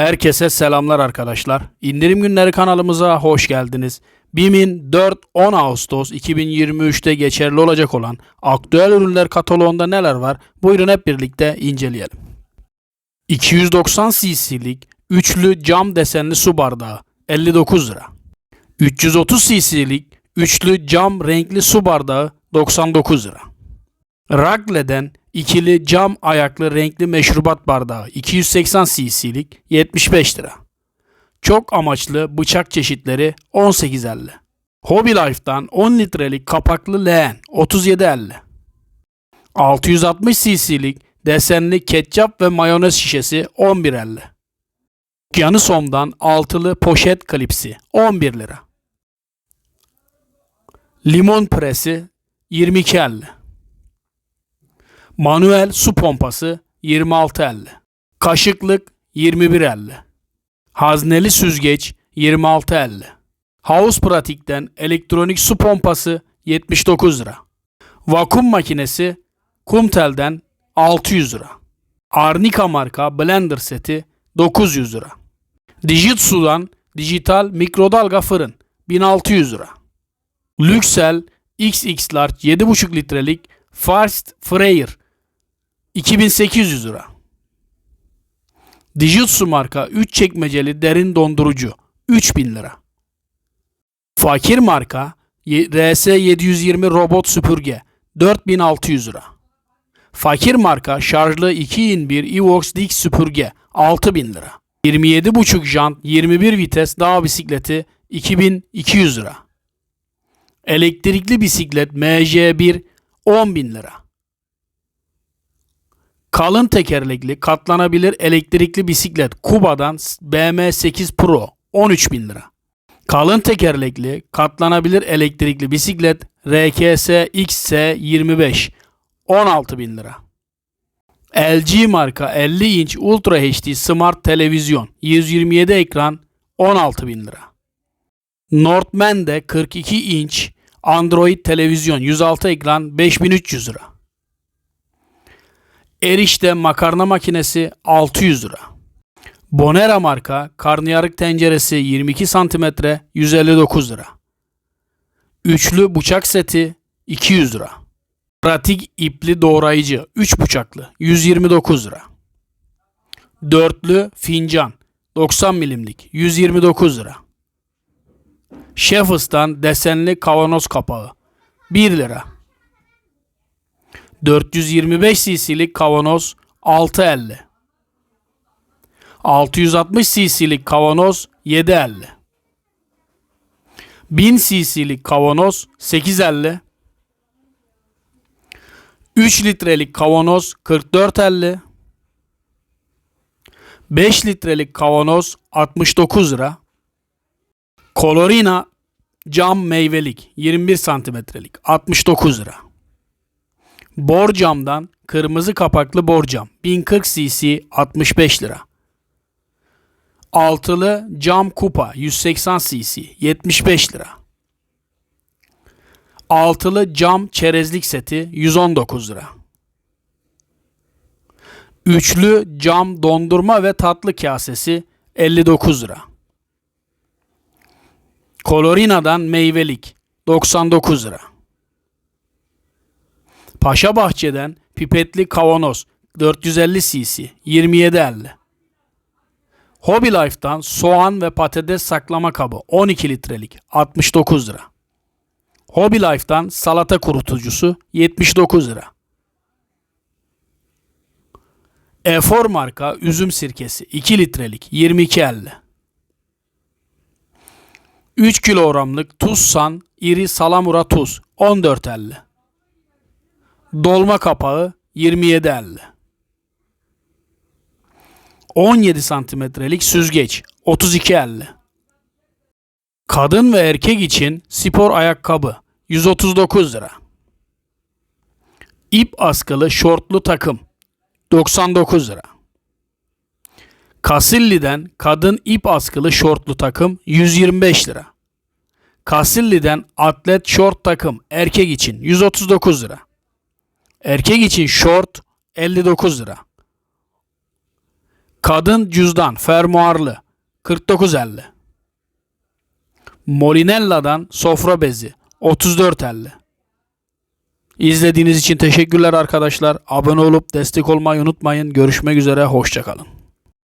Herkese selamlar arkadaşlar. İndirim günleri kanalımıza hoş geldiniz. BİM'in 4-10 Ağustos 2023'te geçerli olacak olan aktüel ürünler kataloğunda neler var? Buyurun hep birlikte inceleyelim. 290 cc'lik üçlü cam desenli su bardağı 59 lira. 330 cc'lik üçlü cam renkli su bardağı 99 lira. Ragle'den ikili cam ayaklı renkli meşrubat bardağı 280 cc'lik 75 lira. Çok amaçlı bıçak çeşitleri 18.50. Hobby Life'dan 10 litrelik kapaklı leğen 37.50. 660 cc'lik desenli ketçap ve mayonez şişesi 11.50. Canısom'dan altılı poşet klipsi 11 lira. Limon presi 22.50. Manuel su pompası 26.50. Kaşıklık 21.50. Hazneli süzgeç 26.50. House Pratik'ten elektronik su pompası 79 lira. Vakum makinesi Kumtel'den 600 lira. Arnica marka blender seti 900 lira. Dijitsu'dan dijital mikrodalga fırın 1600 lira. Lüksel XX Large 7,5 litrelik Fast Fryer 2800 lira. Dijitsu marka 3 çekmeceli derin dondurucu 3000 lira. Fakir marka Y- RS720 robot süpürge 4600 lira. Fakir marka şarjlı 2 in 1 Evox Dix süpürge 6000 lira. 27,5 jant 21 vites dağ bisikleti 2200 lira. Elektrikli bisiklet MJ1 10.000 lira. Kalın tekerlekli katlanabilir elektrikli bisiklet Kuba'dan BM8 Pro 13.000 lira. Kalın tekerlekli katlanabilir elektrikli bisiklet RKS XS25 16.000 lira. LG marka 50 inç Ultra HD Smart Televizyon 127 ekran 16.000 lira. Northman'de 42 inç Android televizyon 106 ekran 5300 lira. Erişte makarna makinesi 600 lira. Bonera marka karnıyarık tenceresi 22 cm 159 lira. Üçlü bıçak seti 200 lira. Pratik ipli doğrayıcı 3 bıçaklı 129 lira. Dörtlü fincan 90 milimlik 129 lira. Chefs'tan desenli kavanoz kapağı 1 lira. 425 cc'lik kavanoz 6.50. 660 cc'lik kavanoz 7.50. 1000 cc'lik kavanoz 8.50. 3 litrelik kavanoz 44.50. 5 litrelik kavanoz 69 lira. Colorina cam meyvelik 21 santimetrelik 69 lira. Borcam'dan kırmızı kapaklı borcam 1040 cc 65 lira. Altılı cam kupa 180 cc 75 lira. Altılı cam çerezlik seti 119 lira. Üçlü cam dondurma ve tatlı kasesi 59 lira. Colorina'dan meyvelik 99 lira. Paşa Bahçe'den pipetli kavanoz 450 cc 27.50. Hobby Life'dan soğan ve patates saklama kabı 12 litrelik 69 lira. Hobby Life'dan salata kurutucusu 79 lira. Efor marka üzüm sirkesi 2 litrelik 22.50. 3 kilogramlık tuzsan iri salamura tuz 14.50. Dolma kapağı 27.50. 17 santimetrelik süzgeç 32.50. Kadın ve erkek için spor ayakkabı 139 lira. İp askılı şortlu takım 99 lira. Casilli'den kadın ip askılı şortlu takım 125 lira. Casilli'den atlet şort takım erkek için 139 lira. Erkek için şort 59 lira. Kadın cüzdan fermuarlı 49.50. Molinella'dan sofra bezi 34.50. İzlediğiniz için teşekkürler arkadaşlar. Abone olup destek olmayı unutmayın. Görüşmek üzere. Hoşçakalın.